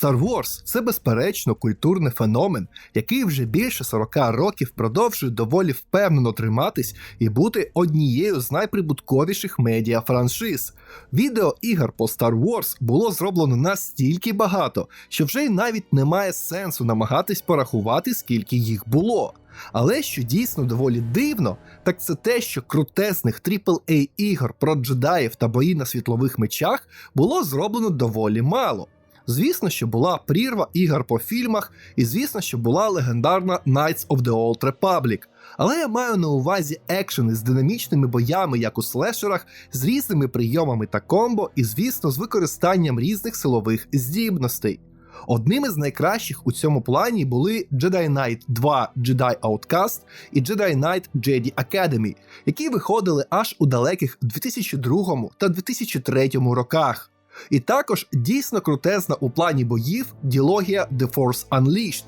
Star Wars це безперечно культурний феномен, який вже більше 40 років продовжує доволі впевнено триматись і бути однією з найприбутковіших медіа франшиз. Відео ігор по Star Wars було зроблено настільки багато, що вже й навіть немає сенсу намагатись порахувати, скільки їх було. Але що дійсно доволі дивно, так це те, що крутесних aaa ігор про джедаїв та бої на світлових мечах було зроблено доволі мало. Звісно, що була прірва ігор по фільмах, і звісно, що була легендарна Knights of the Old Republic. Але я маю на увазі екшени з динамічними боями, як у слешерах, з різними прийомами та комбо, і, звісно, з використанням різних силових здібностей. Одним із найкращих у цьому плані були Jedi Knight 2 Jedi Outcast і Jedi Knight Jedi Academy, які виходили аж у далеких 2002 та 2003 роках. І також дійсно крутезна у плані боїв ділогія The Force Unleashed.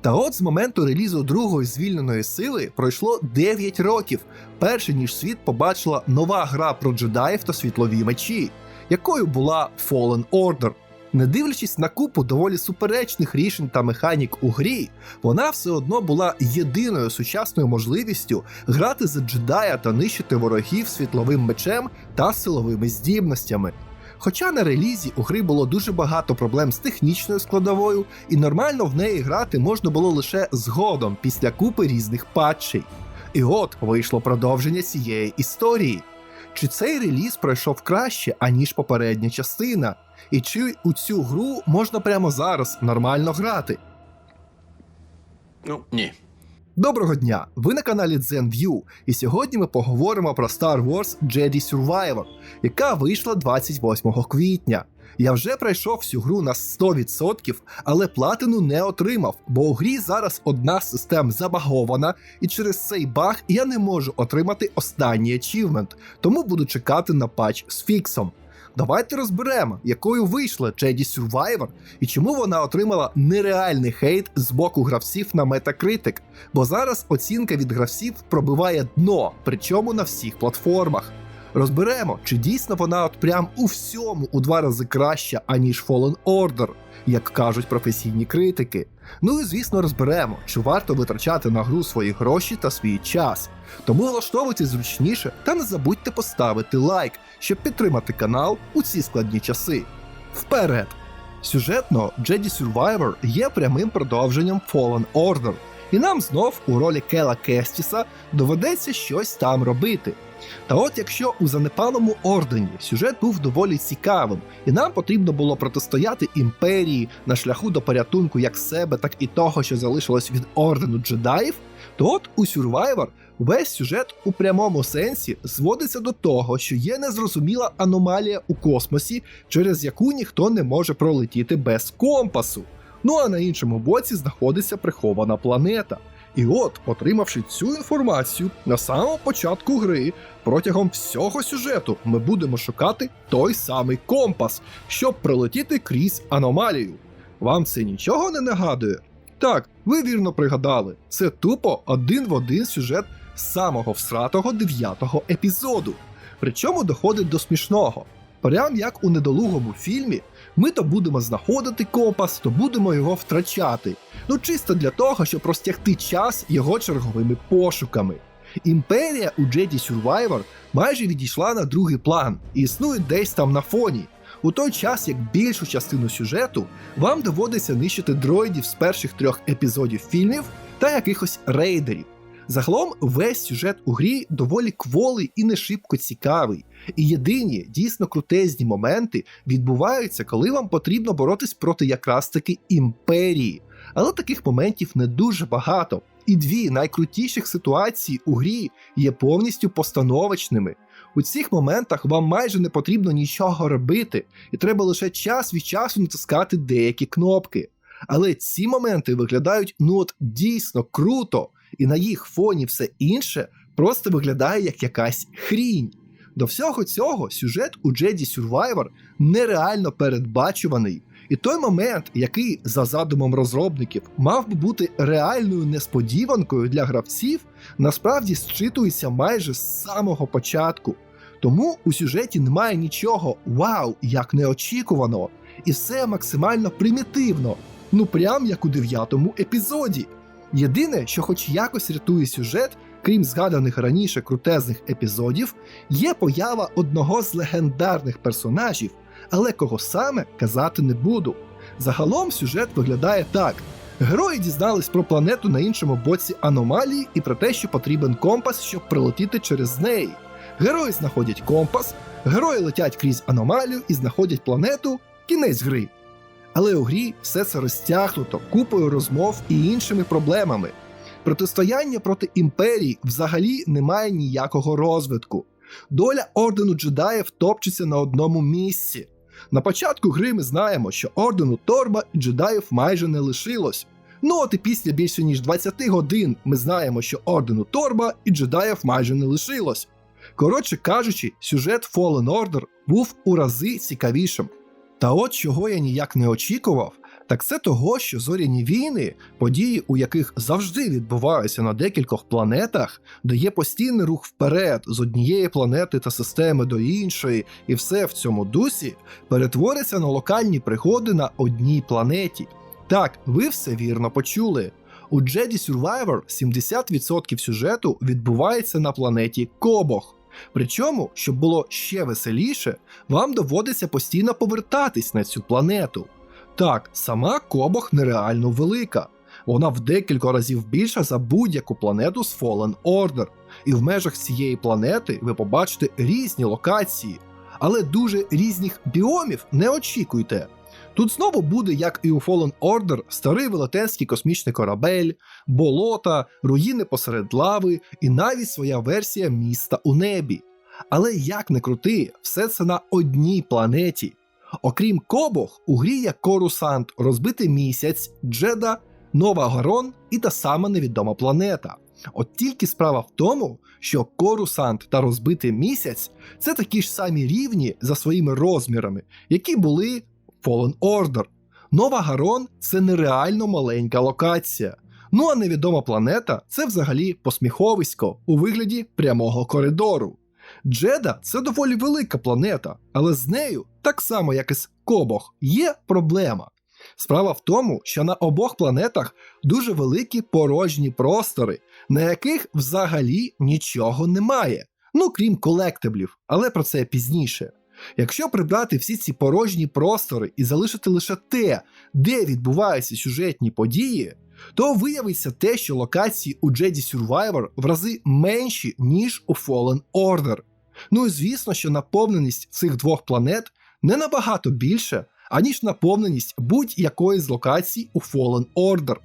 Та от з моменту релізу другої звільненої сили пройшло 9 років, перше ніж світ побачила нова гра про джедаїв та світлові мечі, якою була Fallen Order. Не дивлячись на купу доволі суперечних рішень та механік у грі, вона все одно була єдиною сучасною можливістю грати за джедая та нищити ворогів світловим мечем та силовими здібностями. Хоча на релізі у гри було дуже багато проблем з технічною складовою, і нормально в неї грати можна було лише згодом після купи різних патчей. І от вийшло продовження цієї історії. Чи цей реліз пройшов краще, аніж попередня частина? І чи у цю гру можна прямо зараз нормально грати? Ну, ні. Доброго дня! Ви на каналі ZenView, і сьогодні ми поговоримо про Star Wars Jedi Survivor, яка вийшла 28 квітня. Я вже пройшов всю гру на 100%, але платину не отримав, бо у грі зараз одна з систем забагована, і через цей баг я не можу отримати останній ачівмент, тому буду чекати на патч з фіксом. Давайте розберемо, якою вийшла Jedi Survivor і чому вона отримала нереальний хейт з боку гравців на Metacritic, бо зараз оцінка від гравців пробиває дно, причому на всіх платформах. Розберемо, чи дійсно вона от прям у всьому у два рази краща, аніж Fallen Order, як кажуть професійні критики. Ну і звісно розберемо, чи варто витрачати на гру свої гроші та свій час. Тому влаштовуйтесь зручніше та не забудьте поставити лайк, щоб підтримати канал у ці складні часи. Вперед! Сюжетно Jedi Survivor є прямим продовженням Fallen Order, і нам знов у ролі Кела Кестіса доведеться щось там робити. Та от якщо у занепалому ордені сюжет був доволі цікавим, і нам потрібно було протистояти імперії на шляху до порятунку як себе, так і того, що залишилось від ордену джедаїв, то от у Survivor весь сюжет у прямому сенсі зводиться до того, що є незрозуміла аномалія у космосі, через яку ніхто не може пролетіти без компасу. Ну а на іншому боці знаходиться прихована планета. І от, отримавши цю інформацію на самому початку гри, протягом всього сюжету ми будемо шукати той самий компас, щоб пролетіти крізь аномалію. Вам це нічого не нагадує? Так, ви вірно пригадали, це тупо один в один сюжет самого всратого дев'ятого епізоду. Причому доходить до смішного. Прям як у недолугому фільмі, ми то будемо знаходити компас, то будемо його втрачати. Ну чисто для того, щоб розтягти час його черговими пошуками. Імперія у Jedi Survivor майже відійшла на другий план і існує десь там на фоні. У той час, як більшу частину сюжету вам доводиться нищити дроїдів з перших трьох епізодів фільмів та якихось рейдерів. Загалом весь сюжет у грі доволі кволий і не шибко цікавий. І єдині дійсно крутезні моменти відбуваються, коли вам потрібно боротись проти якраз таки імперії. Але таких моментів не дуже багато. І дві найкрутіших ситуації у грі є повністю постановочними. У цих моментах вам майже не потрібно нічого робити, і треба лише час від часу натискати деякі кнопки. Але ці моменти виглядають ну от дійсно круто, і на їх фоні все інше просто виглядає як якась хрінь. До всього цього сюжет у Jedi Survivor нереально передбачуваний. І той момент, який за задумом розробників мав би бути реальною несподіванкою для гравців, насправді зчитується майже з самого початку. Тому у сюжеті немає нічого вау, як неочікуваного. І все максимально примітивно, ну прям як у дев'ятому епізоді. Єдине, що хоч якось рятує сюжет, крім згаданих раніше крутезних епізодів, є поява одного з легендарних персонажів, але кого саме казати не буду. Загалом сюжет виглядає так: герої дізнались про планету на іншому боці аномалії і про те, що потрібен компас, щоб прилетіти через неї. Герої знаходять компас, герої летять крізь аномалію і знаходять планету. Кінець гри. Але у грі все це розтягнуто купою розмов і іншими проблемами. Протистояння проти імперії взагалі не має ніякого розвитку. Доля ордену джедаїв топчеться на одному місці. На початку гри ми знаємо, що ордену Торба і джедаїв майже не лишилось. Ну от і після більше ніж 20 годин ми знаємо, що ордену Торба і джедаїв майже не лишилось. Коротше кажучи, сюжет Fallen Order був у рази цікавішим. Та от чого я ніяк не очікував, так це того, що зоряні війни, події, у яких завжди відбуваються на декількох планетах, дає постійний рух вперед з однієї планети та системи до іншої, і все в цьому дусі перетвориться на локальні пригоди на одній планеті. Так, ви все вірно почули. У Jedi Survivor 70% сюжету відбувається на планеті Кобох. Причому, щоб було ще веселіше, вам доводиться постійно повертатись на цю планету. Так, сама Кобох нереально велика. Вона в декілька разів більша за будь-яку планету з Fallen Order. І в межах цієї планети ви побачите різні локації, але дуже різних біомів не очікуйте. Тут знову буде, як і у Fallen Order, старий велетенський космічний корабель, болота, руїни посеред лави і навіть своя версія міста у небі. Але як не крути, все це на одній планеті. Окрім Кобох, у грі є Корусант, розбитий місяць, Джеда, Нова Гарон і та сама невідома планета. От тільки справа в тому, що Корусант та розбитий місяць це такі ж самі рівні за своїми розмірами, які були Fallen Order. Нова Гарон це нереально маленька локація. Ну а невідома планета це взагалі посміховисько у вигляді прямого коридору. Джеда це доволі велика планета, але з нею, так само як і з Кобох, є проблема. Справа в тому, що на обох планетах дуже великі порожні простори, на яких взагалі нічого немає. Ну крім колектиблів, але про це пізніше. Якщо прибрати всі ці порожні простори і залишити лише те, де відбуваються сюжетні події, то виявиться те, що локації у Jedi Survivor в рази менші, ніж у Fallen Order. Ну і звісно, що наповненість цих двох планет не набагато більше, аніж наповненість будь-якої з локацій у Fallen Order.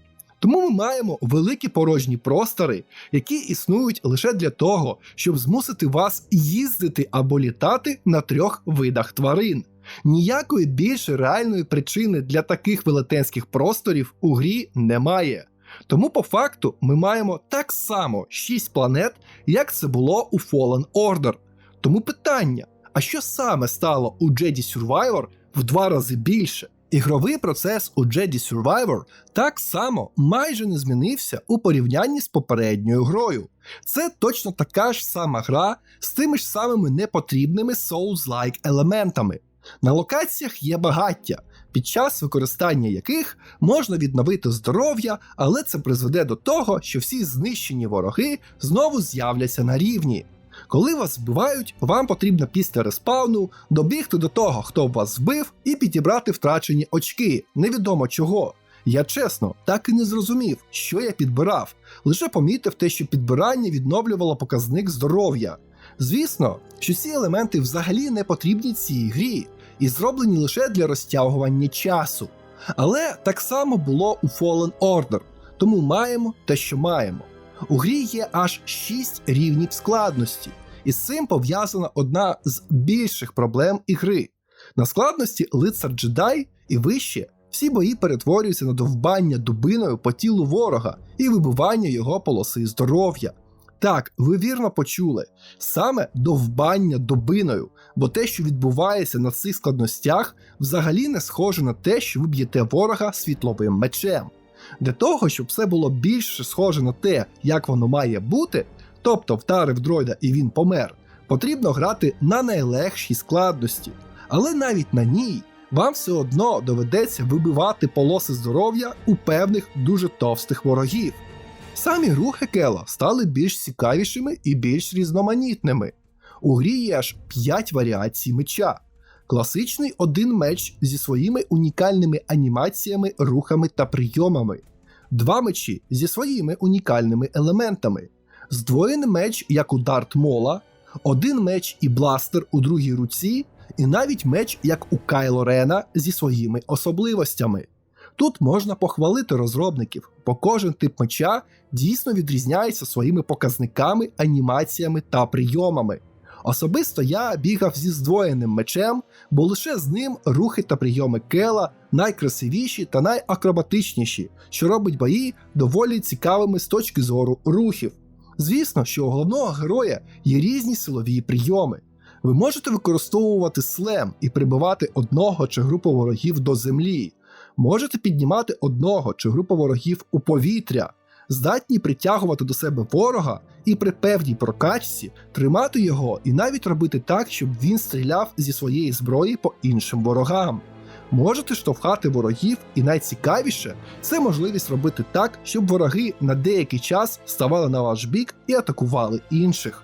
Тому ми маємо великі порожні простори, які існують лише для того, щоб змусити вас їздити або літати на трьох видах тварин. Ніякої більше реальної причини для таких велетенських просторів у грі немає. Тому по факту ми маємо так само 6 планет, як це було у Fallen Order. Тому питання: а що саме стало у Jedi Survivor в два рази більше? Ігровий процес у Jedi Survivor так само майже не змінився у порівнянні з попередньою грою. Це точно така ж сама гра з тими ж самими непотрібними Souls-like елементами. На локаціях є багаття, під час використання яких можна відновити здоров'я, але це призведе до того, що всі знищені вороги знову з'являться на рівні. Коли вас вбивають, вам потрібно після респауну добігти до того, хто вас вбив, і підібрати втрачені очки, невідомо чого. Я чесно, так і не зрозумів, що я підбирав, лише помітив те, що підбирання відновлювало показник здоров'я. Звісно, що ці елементи взагалі не потрібні цій грі і зроблені лише для розтягування часу. Але так само було у Fallen Order, тому маємо те, що маємо. У грі є аж 6 рівнів складності, і з цим пов'язана одна з більших проблем ігри. На складності лицар джедай і вище всі бої перетворюються на довбання дубиною по тілу ворога і вибивання його полоси здоров'я. Так, ви вірно почули, саме довбання дубиною, бо те, що відбувається на цих складностях, взагалі не схоже на те, що ви б'єте ворога світловим мечем. Для того, щоб все було більше схоже на те, як воно має бути, тобто вдарив дроїда і він помер, потрібно грати на найлегшій складності. Але навіть на ній вам все одно доведеться вибивати полоси здоров'я у певних дуже товстих ворогів. Самі рухи Кела стали більш цікавішими і більш різноманітними. У грі є аж 5 варіацій меча. Класичний один меч зі своїми унікальними анімаціями, рухами та прийомами, два мечі зі своїми унікальними елементами, здвоєний меч, як у Дарт Мола, один меч і бластер у другій руці, і навіть меч, як у Кайло Рена, зі своїми особливостями. Тут можна похвалити розробників, бо кожен тип меча дійсно відрізняється своїми показниками, анімаціями та прийомами. Особисто я бігав зі здвоєним мечем, бо лише з ним рухи та прийоми Кела найкрасивіші та найакробатичніші, що робить бої доволі цікавими з точки зору рухів. Звісно, що у головного героя є різні силові прийоми. Ви можете використовувати слем і прибивати одного чи групу ворогів до землі, можете піднімати одного чи групу ворогів у повітря, здатні притягувати до себе ворога і при певній прокачці тримати його і навіть робити так, щоб він стріляв зі своєї зброї по іншим ворогам. Можете штовхати ворогів, і найцікавіше це можливість робити так, щоб вороги на деякий час ставали на ваш бік і атакували інших.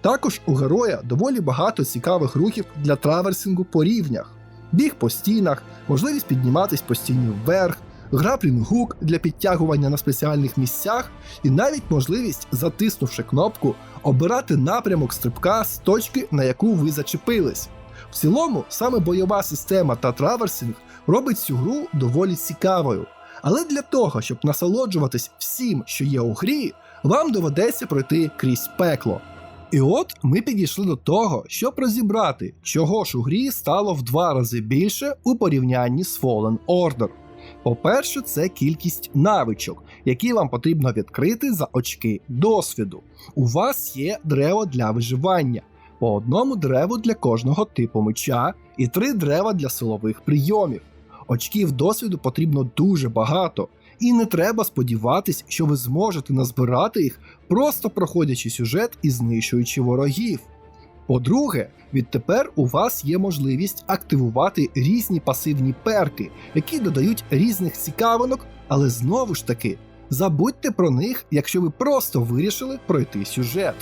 Також у героя доволі багато цікавих рухів для траверсингу по рівнях, біг по стінах, можливість підніматись по стіні вверх, граплінг гук для підтягування на спеціальних місцях, і навіть можливість, затиснувши кнопку, обирати напрямок стрибка з точки, на яку ви зачепились. В цілому, саме бойова система та траверсинг робить цю гру доволі цікавою. Але для того, щоб насолоджуватись всім, що є у грі, вам доведеться пройти крізь пекло. І от ми підійшли до того, щоб розібрати, чого ж у грі стало в два рази більше у порівнянні з Fallen Order. По-перше, це кількість навичок, які вам потрібно відкрити за очки досвіду. У вас є древо для виживання, по одному древу для кожного типу меча і три дерева для силових прийомів. Очків досвіду потрібно дуже багато, і не треба сподіватись, що ви зможете назбирати їх, просто проходячи сюжет і знищуючи ворогів. По-друге, відтепер у вас є можливість активувати різні пасивні перки, які додають різних цікавинок, але знову ж таки, забудьте про них, якщо ви просто вирішили пройти сюжет.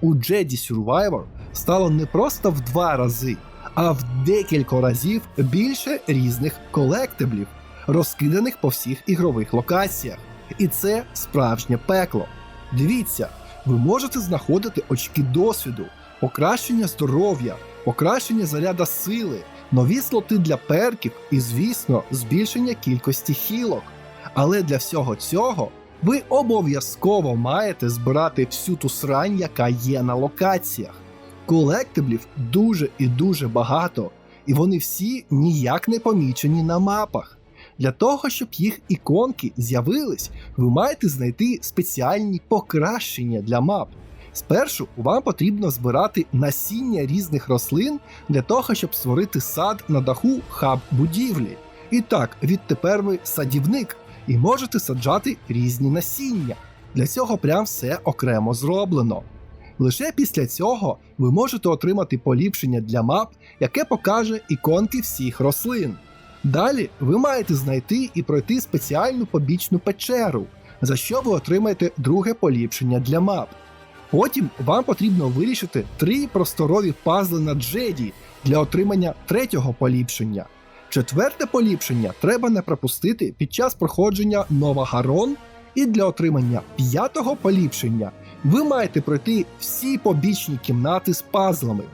У Jedi Survivor стало не просто в два рази, а в декілька разів більше різних колектиблів, розкиданих по всіх ігрових локаціях. І це справжнє пекло. Дивіться, ви можете знаходити очки досвіду, покращення здоров'я, покращення заряда сили, нові слоти для перків і, звісно, збільшення кількості хілок. Але для всього цього ви обов'язково маєте збирати всю ту срань, яка є на локаціях. Колектиблів дуже і дуже багато, і вони всі ніяк не помічені на мапах. Для того, щоб їх іконки з'явились, ви маєте знайти спеціальні покращення для мап. Спершу вам потрібно збирати насіння різних рослин для того, щоб створити сад на даху хаб будівлі. І так, відтепер ви садівник і можете саджати різні насіння. Для цього прям все окремо зроблено. Лише після цього ви можете отримати поліпшення для мап, яке покаже іконки всіх рослин. Далі ви маєте знайти і пройти спеціальну побічну печеру, за що ви отримаєте друге поліпшення для мап. Потім вам потрібно вирішити три просторові пазли на Джеді для отримання третього поліпшення. Четверте поліпшення треба не пропустити під час проходження Нова Гарон, і для отримання п'ятого поліпшення ви маєте пройти всі побічні кімнати з пазлами.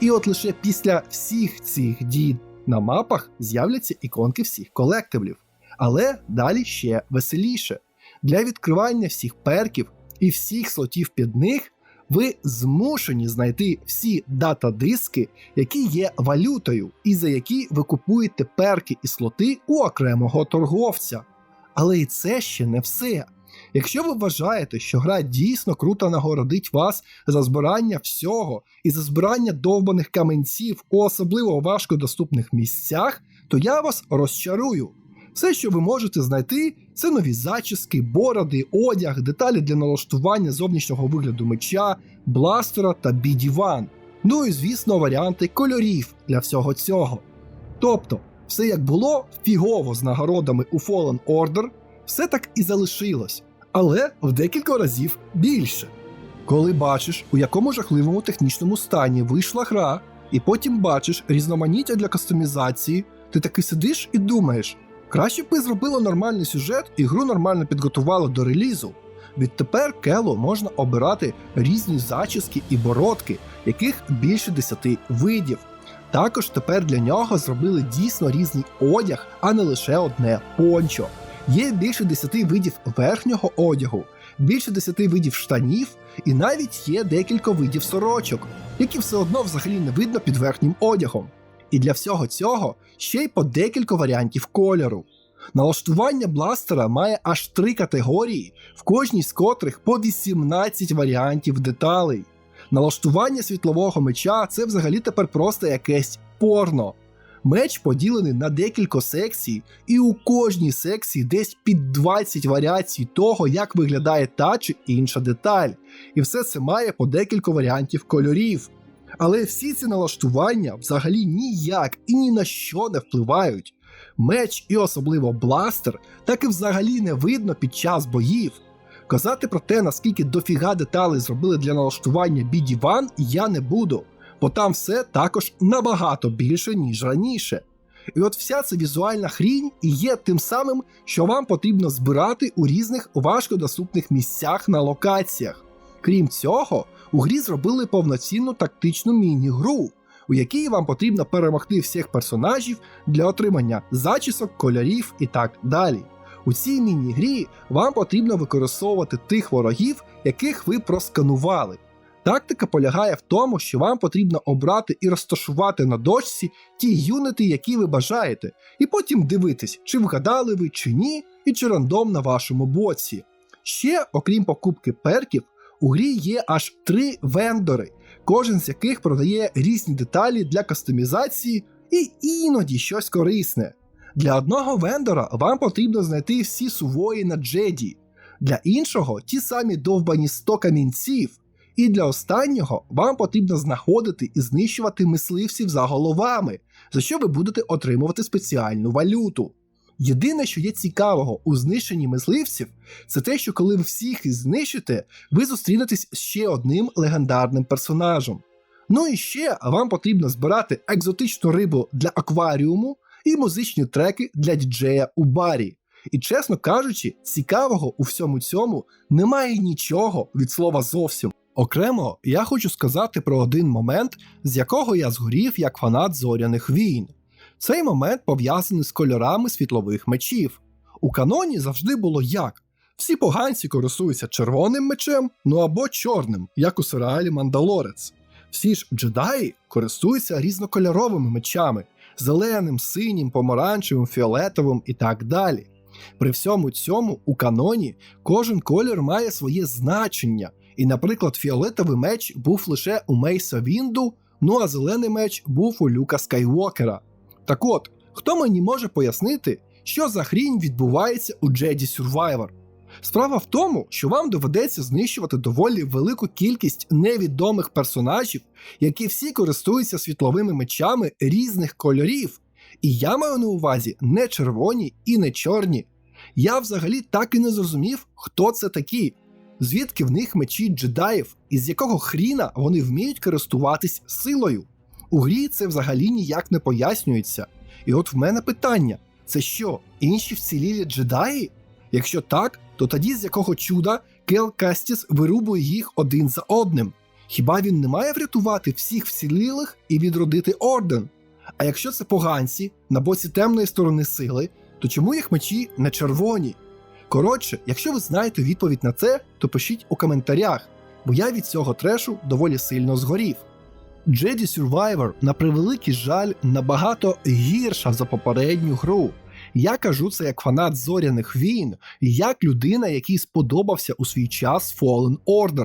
І от лише після всіх цих дій на мапах з'являться іконки всіх колективлів. Але далі ще веселіше. Для відкривання всіх перків і всіх слотів під них ви змушені знайти всі дата-диски, які є валютою, і за які ви купуєте перки і слоти у окремого торговця. Але і це ще не все. Якщо ви вважаєте, що гра дійсно круто нагородить вас за збирання всього і за збирання довбаних каменців у особливо важкодоступних місцях, то я вас розчарую. Все, що ви можете знайти, це нові зачіски, бороди, одяг, деталі для налаштування зовнішнього вигляду меча, бластера та бідіван. Ну і звісно, варіанти кольорів для всього цього. Тобто, Все як було фігово з нагородами у Fallen Order, все так і залишилось, але в декілька разів більше. Коли бачиш, у якому жахливому технічному стані вийшла гра, і потім бачиш різноманіття для кастомізації, ти таки сидиш і думаєш, краще б ви зробили нормальний сюжет і гру нормально підготували до релізу. Відтепер Кело можна обирати різні зачіски і бородки, яких більше 10 видів. Також тепер для нього зробили дійсно різний одяг, а не лише одне пончо. Є більше 10 видів верхнього одягу, більше 10 видів штанів, і навіть є декілька видів сорочок, які все одно взагалі не видно під верхнім одягом. І для всього цього ще й по декілька варіантів кольору. Налаштування бластера має аж три категорії, в кожній з котрих по 18 варіантів деталей. Налаштування світлового меча це взагалі тепер просто якесь порно. Меч поділений на декілька секцій, і у кожній секції десь під 20 варіацій того, як виглядає та чи інша деталь. І все це має по декілька варіантів кольорів. Але всі ці налаштування взагалі ніяк і ні на що не впливають. Меч і особливо бластер так і взагалі не видно під час боїв. Казати про те, наскільки дофіга деталей зробили для налаштування BD-1 я не буду, бо там все також набагато більше, ніж раніше. І от вся ця візуальна хрінь і є тим самим, що вам потрібно збирати у різних важкодоступних місцях на локаціях. Крім цього, у грі зробили повноцінну тактичну міні-гру, у якій вам потрібно перемогти всіх персонажів для отримання зачісок, кольорів і так далі. У цій міні-грі вам потрібно використовувати тих ворогів, яких ви просканували. Тактика полягає в тому, що вам потрібно обрати і розташувати на дошці ті юнити, які ви бажаєте, і потім дивитись, чи вгадали ви чи ні, і чи рандом на вашому боці. Ще, окрім покупки перків, у грі є аж три вендори, кожен з яких продає різні деталі для кастомізації і іноді щось корисне. Для одного вендора вам потрібно знайти всі сувої на Джеді, для іншого ті самі довбані 100 камінців, і для останнього вам потрібно знаходити і знищувати мисливців за головами, за що ви будете отримувати спеціальну валюту. Єдине, що є цікавого у знищенні мисливців, це те, що коли ви всіх їх знищите, ви зустрінетесь з ще одним легендарним персонажем. Ну і ще вам потрібно збирати екзотичну рибу для акваріуму і музичні треки для діджея у барі. І чесно кажучи, цікавого у всьому цьому немає нічого від слова зовсім. Окремо, я хочу сказати про один момент, з якого я згорів як фанат зоряних війн. Цей момент пов'язаний з кольорами світлових мечів. У каноні завжди було як: всі поганці користуються червоним мечем, ну або чорним, як у серіалі Мандалорець. Всі ж джедаї користуються різнокольоровими мечами зеленим, синім, помаранчевим, фіолетовим і так далі. При всьому цьому у каноні кожен колір має своє значення, і, наприклад, фіолетовий меч був лише у Мейса Вінду, ну а зелений меч був у Люка Скайуокера. Так от, хто мені може пояснити, що за хрінь відбувається у Jedi Survivor? Справа в тому, що вам доведеться знищувати доволі велику кількість невідомих персонажів, які всі користуються світловими мечами різних кольорів. І я маю на увазі не червоні і не чорні. Я взагалі так і не зрозумів, хто це такі, звідки в них мечі джедаїв, і з якого хріна вони вміють користуватись силою. У грі це взагалі ніяк не пояснюється. І от в мене питання: це що, інші вцілілі джедаї? Якщо так, то тоді з якого чуда Кел Кастіс вирубує їх один за одним? Хіба він не має врятувати всіх вцілілих і відродити орден? А якщо це поганці на боці темної сторони сили, то чому їх мечі не червоні? Коротше, якщо ви знаєте відповідь на це, то пишіть у коментарях, бо я від цього трешу доволі сильно згорів. Jedi Survivor, на превеликий жаль, набагато гірша за попередню гру. Я кажу це як фанат зоряних війн, як людина, якій сподобався у свій час Fallen Order.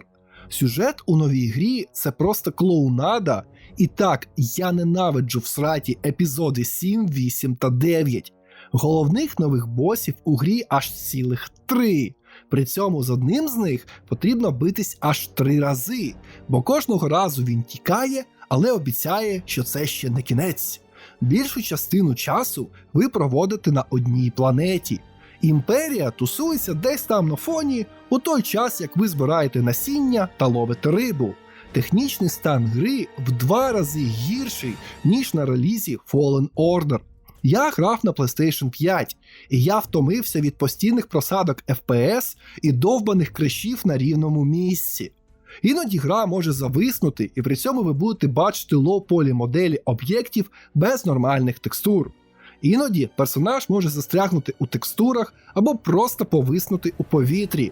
Сюжет у новій грі це просто клоунада. І так, я ненавиджу в сраті епізоди 7, 8 та 9. Головних нових босів у грі аж цілих три. При цьому з одним з них потрібно битись аж три рази, бо кожного разу він тікає, але обіцяє, що це ще не кінець. Більшу частину часу ви проводите на одній планеті. Імперія тусується десь там на фоні у той час, як ви збираєте насіння та ловите рибу. Технічний стан гри в два рази гірший, ніж на релізі Fallen Order. Я грав на PlayStation 5, і я втомився від постійних просадок FPS і довбаних кришів на рівному місці. Іноді гра може зависнути, і при цьому ви будете бачити лоу-полі моделі об'єктів без нормальних текстур. Іноді персонаж може застрягнути у текстурах або просто повиснути у повітрі.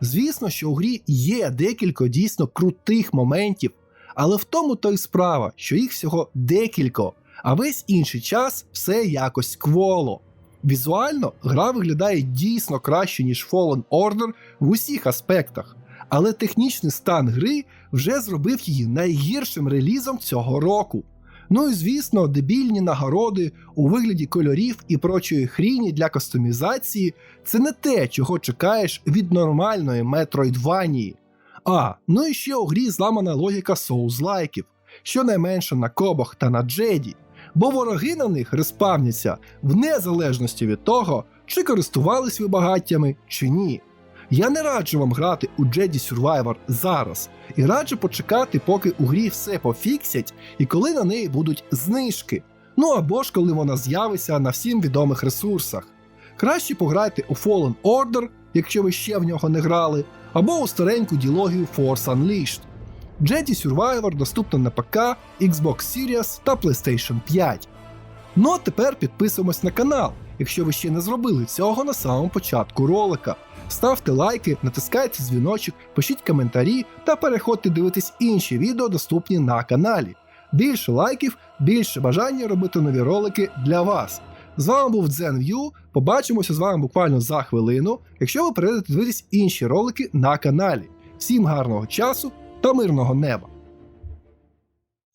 Звісно, що у грі є декілька дійсно крутих моментів, але в тому то й справа, що їх всього декілька, а весь інший час все якось кволо. Візуально гра виглядає дійсно краще, ніж Fallen Order в усіх аспектах, але технічний стан гри вже зробив її найгіршим релізом цього року. Ну і звісно, дебільні нагороди у вигляді кольорів і прочої хріні для кастомізації це не те, чого чекаєш від нормальної метроїдванії. А, ну і ще у грі зламана логіка соузлайків, щонайменше на кобах та на джеді, бо вороги на них респавняться в незалежності від того, чи користувались ви багаттями чи ні. Я не раджу вам грати у Jedi Survivor зараз, і раджу почекати, поки у грі все пофіксять і коли на неї будуть знижки. Ну або ж коли вона з'явиться на всім відомих ресурсах. Краще пограйте у Fallen Order, якщо ви ще в нього не грали, або у стареньку ділогію Force Unleashed. Jedi Survivor доступна на ПК, Xbox Series та PlayStation 5. Ну а тепер підписуємось на канал, якщо ви ще не зробили цього на самому початку ролика. Ставте лайки, натискайте дзвіночок, пишіть коментарі та переходьте дивитись інші відео, доступні на каналі. Більше лайків, більше бажання робити нові ролики для вас. З вами був ZenView, побачимося з вами буквально за хвилину, якщо ви перейдете дивитись інші ролики на каналі. Всім гарного часу та мирного неба!